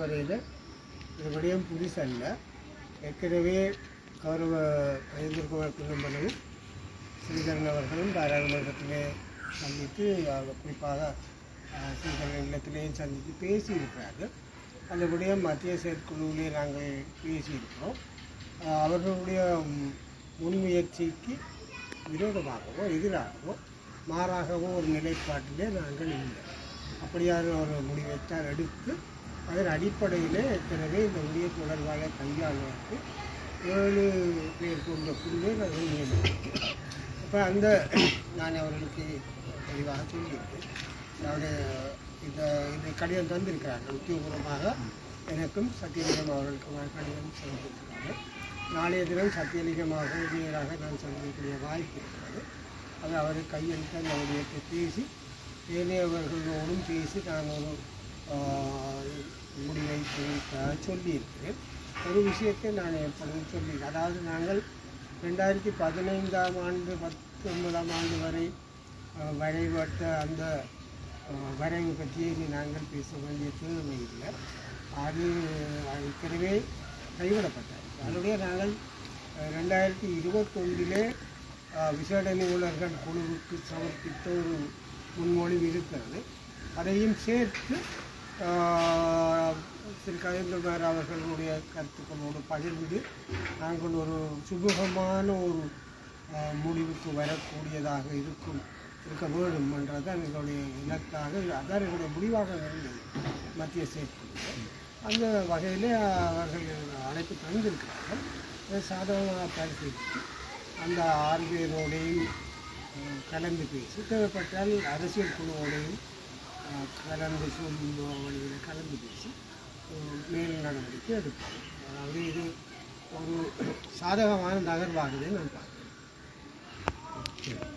வரையில் இது விடயம் புதுசல்ல ஏற்கனவே கௌரவ ஐந்திருக்குமார் குடும்பங்களும் ஸ்ரீதரன் அவர்களும் பாராளுமன்றத்திலே சந்தித்து அவர் குறிப்பாக ஸ்ரீதரன் இல்லத்திலேயும் சந்தித்து பேசியிருக்கிறார்கள். அந்த விடயம் மத்திய செயற்குழுவிலே நாங்கள் பேசியிருக்கிறோம். அவர்களுடைய முன்முயற்சிக்கு விரோதமாகவோ எதிராகவோ மாறாகவோ ஒரு நிலைப்பாட்டிலே நாங்கள் இல்லை. அப்படியான ஒரு முடிவைத்தான் எடுத்து அதன் அடிப்படையில் ஏற்கனவே இந்த உரிய தொடர்பாக கையாளுவதற்கு ஏழு பேர் கொண்ட குழுவை நாங்கள் நியமித்தோம் அப்போ அந்த நான் அவர்களுக்கு தெளிவாக சொல்லியிருக்கேன். அதாவது இந்த இந்த கடிதம் தந்திருக்கிறார். உத்தியோகபூர்வமாக எனக்கும் சத்தியலிங்கம் அவர்களுக்குமான கடிதம் செலுத்தியிருக்கிறாங்க நாளைய தினம் சத்தியலிங்கமாக உரியராக நான் சந்திக்கக்கூடிய வாய்ப்பு இருக்கிறது. அது அவர் கையெழுத்து அந்த விடயத்தை பேசி ஏனையவர்களோடும் பேசி நான் ஒரு முடிவை சொல்லியிருக்கு. சொல்லியிருக்கிறேன் ஒரு விஷயத்தை நான் எப்பொழுதும் சொல்லியிருக்கேன் அதாவது நாங்கள் ரெண்டாயிரத்தி பதினைந்தாம் ஆண்டு பத்தொன்பதாம் ஆண்டு வரை வரைபட்ட அந்த வரைவு பற்றியே இனி நாங்கள் பேச வேண்டிய தேவை இல்லை அது ஏற்கனவே கைவிடப்பட்டது. அதனுடைய நாங்கள் ரெண்டாயிரத்தி இருபத்தொன்றிலே விசேட நிபுணர்கள் குழுவுக்கு சமர்ப்பித்த ஒரு முன்மொழிவு இருக்கிறது. அதையும் சேர்த்து திரு கஜேந்திரகுமார் அவர்களுடைய கருத்துக்களோடு பகிர்ந்து நாங்கள் ஒரு சுமூகமான ஒரு முடிவுக்கு வரக்கூடியதாக இருக்கும். இருக்க வேண்டும் என்றதான் எங்களுடைய இலக்காக அதான் எங்களுடைய முடிவாக இருந்தது. மத்திய செயற்குழு. அந்த வகையில் அவர்கள் அழைப்பு தந்திருக்கிறார்கள். சாதகமாக பரிசீலித்து அந்த ஆறு பேரோடையும் கலந்து பேசி தேவைப்பட்டால் அரசியல் குழுவோடையும் அஹ், கலந்து வழியில் கலந்து பேசி மேல் நடவடிக்கை எடுப்போம் அதாவது இது ஒரு சாதகமான நகர்வாகவே நான் பார்க்குறேன்